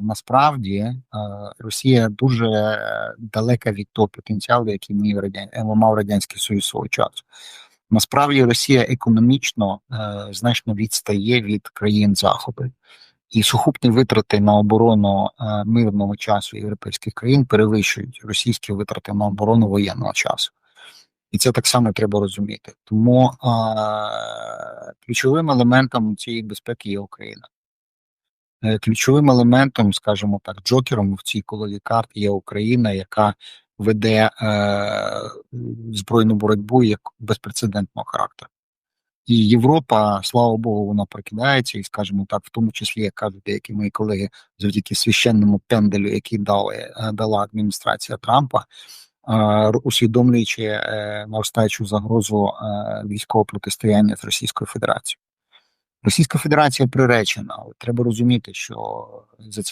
насправді е, Росія дуже далека від того потенціалу, який мав радян... е, мав радянський союз свого часу. Насправді Росія економічно е, значно відстає від країн Заходу, і сухопні витрати на оборону е, мирного часу європейських країн перевищують російські витрати на оборону воєнного часу. І це так само треба розуміти. Тому е, ключовим елементом цієї безпеки є Україна. Е, Ключовим елементом, скажімо так, джокером в цій колоді карт є Україна, яка веде е, збройну боротьбу як безпрецедентного характеру. І Європа, слава Богу, вона прокидається, і, скажімо так, в тому числі, як кажуть деякі мої колеги, завдяки священному пенделю, який дали, е, дала адміністрація Трампа, е, усвідомлюючи е, наростаючу загрозу військового протистояння з Російською Федерацією. Російська Федерація приречена, але треба розуміти, що за це